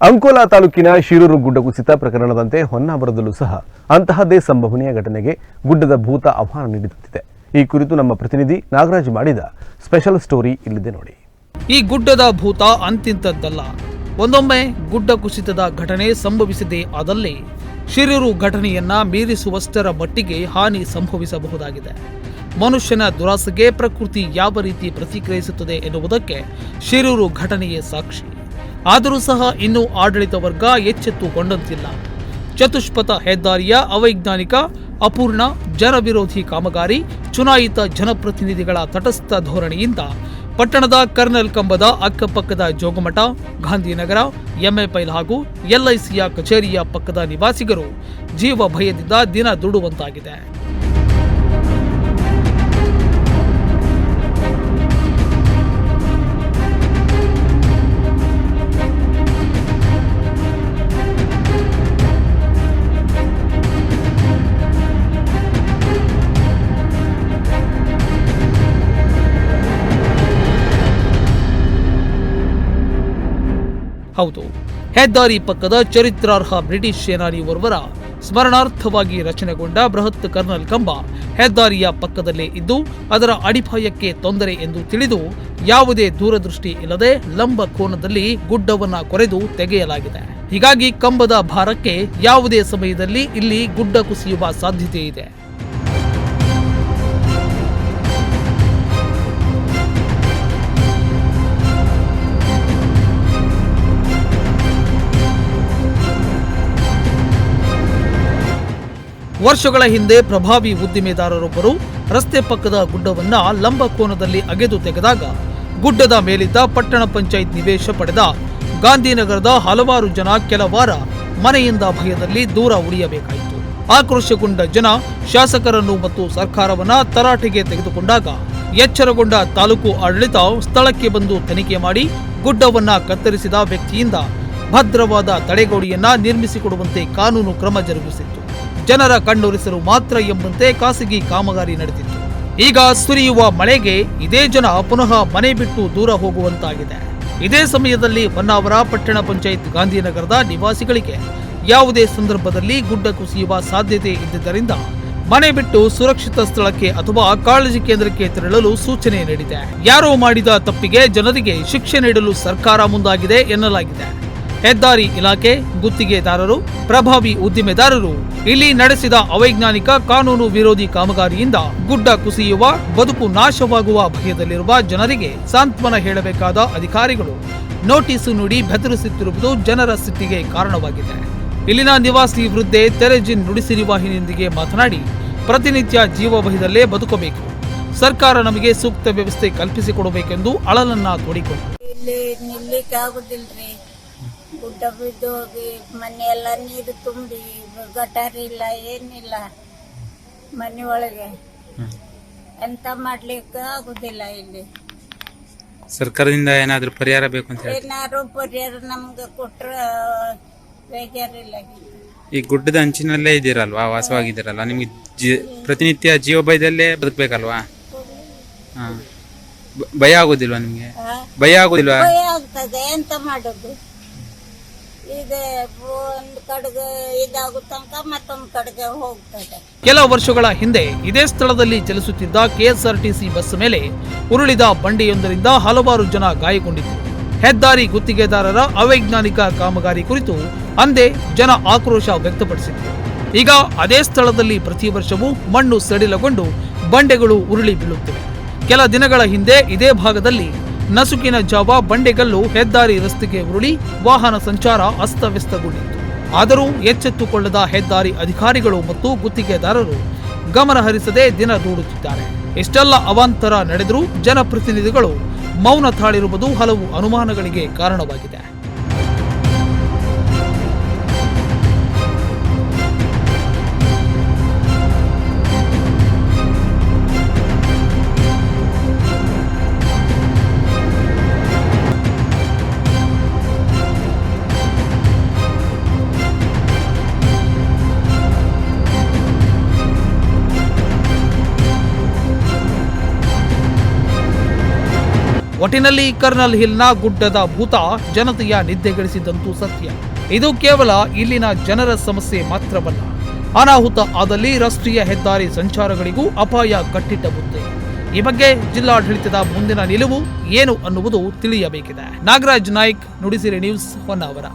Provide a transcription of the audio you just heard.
ಅಂಕೋಲಾ ತಾಲೂಕಿನ ಶಿರೂರು ಗುಡ್ಡ ಕುಸಿತ ಪ್ರಕರಣದಂತೆ ಹೊನ್ನಾವರದಲ್ಲೂ ಸಹ ಅಂತಹದ್ದೇ ಸಂಭವನೀಯ ಘಟನೆಗೆ ಗುಡ್ಡದ ಭೂತ ಆಹ್ವಾನ ನೀಡುತ್ತಿದೆ ಈ ಕುರಿತು ನಮ್ಮ ಪ್ರತಿನಿಧಿ ನಾಗರಾಜ್ ಮಾಡಿದ ಸ್ಪೆಷಲ್ ಸ್ಟೋರಿ ಇಲ್ಲಿದೆ ನೋಡಿ. ಈ ಗುಡ್ಡದ ಭೂತ ಅಂತಿಂತದ್ದಲ್ಲ ಒಂದೊಮ್ಮೆ ಗುಡ್ಡ ಕುಸಿತದ ಘಟನೆ ಸಂಭವಿಸಿದೆ ಆದಲ್ಲಿ ಶಿರೂರು ಘಟನೆಯನ್ನ ಮೀರಿಸುವಷ್ಟರ ಮಟ್ಟಿಗೆ ಹಾನಿ ಸಂಭವಿಸಬಹುದಾಗಿದೆ. ಮನುಷ್ಯನ ದುರಾಸೆಗೆ ಪ್ರಕೃತಿ ಯಾವ ರೀತಿ ಪ್ರತಿಕ್ರಿಯಿಸುತ್ತದೆ ಎನ್ನುವುದಕ್ಕೆ ಶಿರೂರು ಘಟನೆಯೇ ಸಾಕ್ಷಿ. ಆದರೂ ಸಹ ಇನ್ನೂ ಆಡಳಿತ ವರ್ಗ ಎಚ್ಚೆತ್ತುಕೊಂಡಂತಿಲ್ಲ. ಚತುಷ್ಪಥ ಹೆದ್ದಾರಿಯ ಅವೈಜ್ಞಾನಿಕ, ಅಪೂರ್ಣ, ಜನವಿರೋಧಿ ಕಾಮಗಾರಿ ಚುನಾಯಿತ ಜನಪ್ರತಿನಿಧಿಗಳ ತಟಸ್ಥ ಧೋರಣೆಯಿಂದ ಪಟ್ಟಣದ ಕರ್ನಲ್ ಕಂಬದ ಅಕ್ಕಪಕ್ಕದ ಜೋಗಮಠ, ಗಾಂಧಿನಗರ ಎಂಎಪೈಲ್ ಹಾಗೂ ಎಲ್ಐಸಿಯ ಕಚೇರಿಯ ಪಕ್ಕದ ನಿವಾಸಿಗರು ಜೀವ ಭಯದಿಂದ ದಿನ ದುಡುವಂತಾಗಿದೆ. ಹೌದು. ಹೆದ್ದಾರಿ ಪಕ್ಕದ ಚರಿತ್ರಾರ್ಹ ಬ್ರಿಟಿಷ್ ಸೇನಾನಿ ಓರ್ವರ ಸ್ಮರಣಾರ್ಥವಾಗಿ ರಚನೆಗೊಂಡ ಬೃಹತ್ ಕರ್ನಲ್ ಕಂಬ ಹೆದ್ದಾರಿಯ ಪಕ್ಕದಲ್ಲೇ ಇದ್ದು, ಅದರ ಅಡಿಪಾಯಕ್ಕೆ ತೊಂದರೆ ಎಂದು ತಿಳಿದು, ಯಾವುದೇ ದೂರದೃಷ್ಟಿ ಇಲ್ಲದೆ ಲಂಬ ಕೋನದಲ್ಲಿ ಗುಡ್ಡವನ್ನ ಕೊರೆದು ತೆಗೆಯಲಾಗಿದೆ. ಹೀಗಾಗಿ ಕಂಬದ ಭಾರಕ್ಕೆ ಯಾವುದೇ ಸಮಯದಲ್ಲಿ ಇಲ್ಲಿ ಗುಡ್ಡ ಕುಸಿಯುವ ಸಾಧ್ಯತೆ ಇದೆ. ವರ್ಷಗಳ ಹಿಂದೆ ಪ್ರಭಾವಿ ಉದ್ದಿಮೆದಾರರೊಬ್ಬರು ರಸ್ತೆ ಪಕ್ಕದ ಗುಡ್ಡವನ್ನ ಲಂಬ ಕೋನದಲ್ಲಿ ಅಗೆದು ತೆಗೆದಾಗ ಗುಡ್ಡದ ಮೇಲಿದ್ದ ಪಟ್ಟಣ ಪಂಚಾಯತ್ ನಿವೇಶ ಪಡೆದ ಗಾಂಧಿನಗರದ ಹಲವಾರು ಜನ ಕೆಲ ವಾರ ಮನೆಯಿಂದ ಭಯದಲ್ಲಿ ದೂರ ಉಳಿಯಬೇಕಾಯಿತು. ಆಕ್ರೋಶಗೊಂಡ ಜನ ಶಾಸಕರನ್ನು ಮತ್ತು ಸರ್ಕಾರವನ್ನ ತರಾಟೆಗೆ ತೆಗೆದುಕೊಂಡಾಗ ಎಚ್ಚರಗೊಂಡ ತಾಲೂಕು ಆಡಳಿತ ಸ್ಥಳಕ್ಕೆ ಬಂದು ತನಿಖೆ ಮಾಡಿ ಗುಡ್ಡವನ್ನ ಕತ್ತರಿಸಿದ ವ್ಯಕ್ತಿಯಿಂದ ಭದ್ರವಾದ ತಡೆಗೋಡೆಯನ್ನ ನಿರ್ಮಿಸಿಕೊಡುವಂತೆ ಕಾನೂನು ಕ್ರಮ ಜರುಗಿಸಿತ್ತು. ಜನರ ಕಣ್ಣೊರೆಸಲು ಮಾತ್ರ ಎಂಬಂತೆ ಖಾಸಗಿ ಕಾಮಗಾರಿ ನಡೆದಿತ್ತು. ಈಗ ಸುರಿಯುವ ಮಳೆಗೆ ಇದೇ ಜನ ಪುನಃ ಮನೆ ಬಿಟ್ಟು ದೂರ ಹೋಗುವಂತಾಗಿದೆ. ಇದೇ ಸಮಯದಲ್ಲಿ ಹೊನ್ನಾವರ ಪಟ್ಟಣ ಪಂಚಾಯತ್ ಗಾಂಧಿನಗರದ ನಿವಾಸಿಗಳಿಗೆ ಯಾವುದೇ ಸಂದರ್ಭದಲ್ಲಿ ಗುಡ್ಡ ಕುಸಿಯುವ ಸಾಧ್ಯತೆ ಇದ್ದಿದ್ದರಿಂದ ಮನೆ ಬಿಟ್ಟು ಸುರಕ್ಷಿತ ಸ್ಥಳಕ್ಕೆ ಅಥವಾ ಕಾಳಜಿ ಕೇಂದ್ರಕ್ಕೆ ತೆರಳಲು ಸೂಚನೆ ನೀಡಿದೆ. ಯಾರೋ ಮಾಡಿದ ತಪ್ಪಿಗೆ ಜನರಿಗೆ ಶಿಕ್ಷೆ ನೀಡಲು ಸರ್ಕಾರ ಮುಂದಾಗಿದೆ ಎನ್ನಲಾಗಿದೆ. ಹೆದ್ದಾರಿ ಇಲಾಖೆ ಗುತ್ತಿಗೆದಾರರು, ಪ್ರಭಾವಿ ಉದ್ದಿಮೆದಾರರು. ಇಲ್ಲಿ ನಡೆಸಿದ ಅವೈಜ್ಞಾನಿಕ ಕಾನೂನು ವಿರೋಧಿ ಕಾಮಗಾರಿಯಿಂದ ಗುಡ್ಡ ಕುಸಿಯುವ, ಬದುಕು ನಾಶವಾಗುವ ಭಯದಲ್ಲಿರುವ ಜನರಿಗೆ ಸಾಂತ್ವನ ಹೇಳಬೇಕಾದ ಅಧಿಕಾರಿಗಳು. ನೋಟಿಸು ನುಡಿ ಬೆದರಿಸುತ್ತಿರುವುದು ಜನರ ಸ್ಥಿತಿಗೆ ಕಾರಣವಾಗಿದೆ. ಇಲ್ಲಿನ ನಿವಾಸಿ ವೃದ್ಧೆ ತೆರೆಜಿನ್ ನುಡಿಸಿರಿ ವಾಹಿನಿಯೊಂದಿಗೆ ಮಾತನಾಡಿ, ಪ್ರತಿನಿತ್ಯ ಜೀವ ಭಯದಲ್ಲೇ ಬದುಕಬೇಕು. ಸರ್ಕಾರ ನಮಗೆ ಸೂಕ್ತ ವ್ಯವಸ್ಥೆ ಕಲ್ಪಿಸಿಕೊಡಬೇಕೆಂದು ಅಳಲನ್ನ ತೋಡಿಕೊಂಡರು ಗುಡ್ಡ ಬಿದ್ದು ಹೋಗಿ ಮನೆ ಎಲ್ಲ ನೀರು ತುಂಬಿ ಗಟಾರ ಇಲ್ಲ ಏನಿಲ್ಲ ಮನೆ ಒಳಗೆ. ಎಂತ ಮಾಡ್ಲಿಕ್ಕೆ ಆಗುದಿಲ್ಲ ಇಲ್ಲಿ. ಸರ್ಕಾರದಿಂದ ಏನಾದ್ರೂ ಪರಿಹಾರ ಬೇಕು ಅಂತ ಹೇಳಿ ಏನಾರು ಪರಿಹಾರ ನಮ್ಗೆ ಕೊಟ್ರ ಬೇಜಾರಿಲ್ಲ ಈ ಗುಡ್ಡದ ಅಂಚಿನಲ್ಲೇ ಇದ್ದೀರಲ್ವಾ? ವಾಸವಾಗಿದ್ದೀರಲ್ವಾ? ನಿಮ್ಗೆ ಜೀ ಪ್ರತಿನಿತ್ಯ ಜೀವ ಭಯದಲ್ಲೇ ಬದುಕಬೇಕಲ್ವಾ? ಹಾ. ಭಯ ಆಗೋದಿಲ್ವಾ ನಿಮ್ಗೆ? ಭಯ ಆಗೋದಿಲ್ವಾ? ಭಯ ಆಗ್ತದೆ ಎಂತ ಮಾಡೋದು? ಕೆಲ ವರ್ಷಗಳ ಹಿಂದೆ ಇದೇ ಸ್ಥಳದಲ್ಲಿ ಚಲಿಸುತ್ತಿದ್ದ ಕೆಎಸ್ಆರ್ಟಿಸಿ ಬಸ್ ಮೇಲೆ ಉರುಳಿದ ಬಂಡೆಯೊಂದರಿಂದ ಹಲವಾರು ಜನ ಗಾಯಗೊಂಡಿತ್ತು ಹೆದ್ದಾರಿ ಗುತ್ತಿಗೆದಾರರ ಅವೈಜ್ಞಾನಿಕ ಕಾಮಗಾರಿ ಕುರಿತು ಅಂದೇ ಜನ ಆಕ್ರೋಶ ವ್ಯಕ್ತಪಡಿಸಿದರು ಈಗ ಅದೇ ಸ್ಥಳದಲ್ಲಿ ಪ್ರತಿ ವರ್ಷವೂ ಮಣ್ಣು ಸಡಿಲಗೊಂಡು ಬಂಡೆಗಳು ಉರುಳಿ ಬೀಳುತ್ತಿವೆ. ಕೆಲ ದಿನಗಳ ಹಿಂದೆ ಇದೇ ಭಾಗದಲ್ಲಿ ನಸುಕಿನ ಜಾವ ಬಂಡೆಗಲ್ಲು ಹೆದ್ದಾರಿ ರಸ್ತೆಗೆ ಉರುಳಿ ವಾಹನ ಸಂಚಾರ ಅಸ್ತವ್ಯಸ್ತಗೊಂಡಿತ್ತು. ಆದರೂ ಎಚ್ಚೆತ್ತುಕೊಳ್ಳದ ಹೆದ್ದಾರಿ ಅಧಿಕಾರಿಗಳು ಮತ್ತು ಗುತ್ತಿಗೆದಾರರು ಗಮನ ಹರಿಸದೆ ದಿನ ದೂಡುತ್ತಿದ್ದಾರೆ. ಎಷ್ಟೆಲ್ಲ ಅವಾಂತರ ನಡೆದರೂ ಜನಪ್ರತಿನಿಧಿಗಳು ಮೌನ ತಾಳಿರುವುದು ಹಲವು ಅನುಮಾನಗಳಿಗೆ ಕಾರಣವಾಗಿದೆ. ಒಟ್ಟಿನಲ್ಲಿ ಕರ್ನಲ್ ಹಿಲ್ನ ಗುಡ್ಡದ ಭೂತ ಜನತೆಯ ನಿದ್ದೆಗೆಡಿಸಿದಂತೂ ಸತ್ಯ. ಇದು ಕೇವಲ ಇಲ್ಲಿನ ಜನರ ಸಮಸ್ಯೆ ಮಾತ್ರವಲ್ಲ. ಅನಾಹುತ ಆದಲ್ಲಿ ರಾಷ್ಟ್ರೀಯ ಹೆದ್ದಾರಿ ಸಂಚಾರಗಳಿಗೂ ಅಪಾಯ ಕಟ್ಟಿಟ್ಟಬುತ್ತೆ ಈ ಬಗ್ಗೆ ಜಿಲ್ಲಾಡಳಿತದ ಮುಂದಿನ ನಿಲುವು ಏನು ಅನ್ನುವುದು ತಿಳಿಯಬೇಕಿದೆ. ನಾಗರಾಜ್ ನಾಯ್ಕ್, ನುಡಿಸಿರಿ ನ್ಯೂಸ್ ಹೊನ್ನಾವರ.